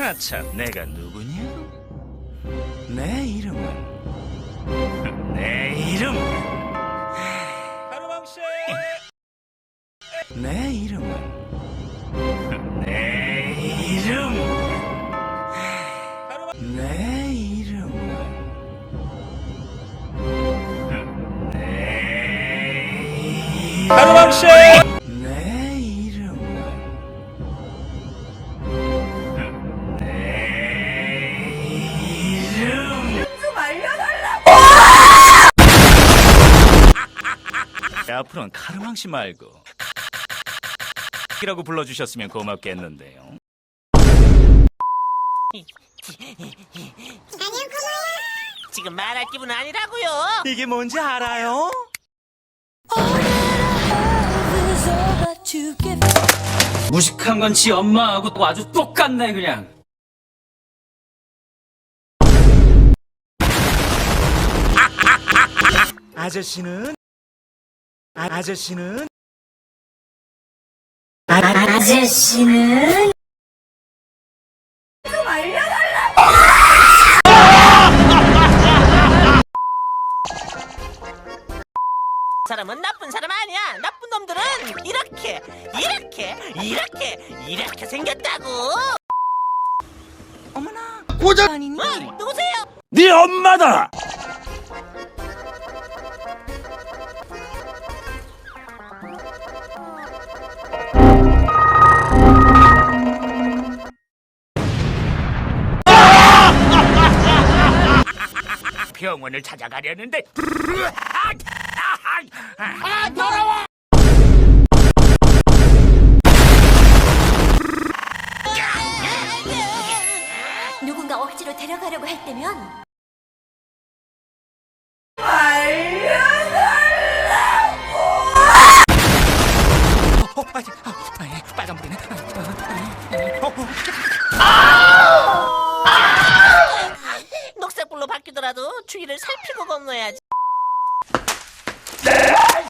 아참, 내가 누구냐? 내 이름은 내 이름. 가루방씨. 내 내 가루방씨. 내 이름은 앞으로는 카르망 씨 말고 이라고 불러주셨으면 고맙겠는데요. 지금 말할 기분 아니라고요. 이게 뭔지 알아요? 무식한 건 지 엄마하고 또 아주 똑같네 그냥. 아저씨는? 아, 아저씨는? 아저씨는 사람은 나쁜 사람 아니야. 나쁜 놈들은 이렇게, 이렇게, 이렇게, 이렇게 생겼다고. 어머나. 고작 아니니? 응, 누구세요? 네 엄마다. 병원을 찾아가려는데 아 더러워 누군가 억지로 데려가려고 할 때면 어, 아, 빨간 불이네 녹색불로 바뀌더라도 주위를 살피고 건너야지.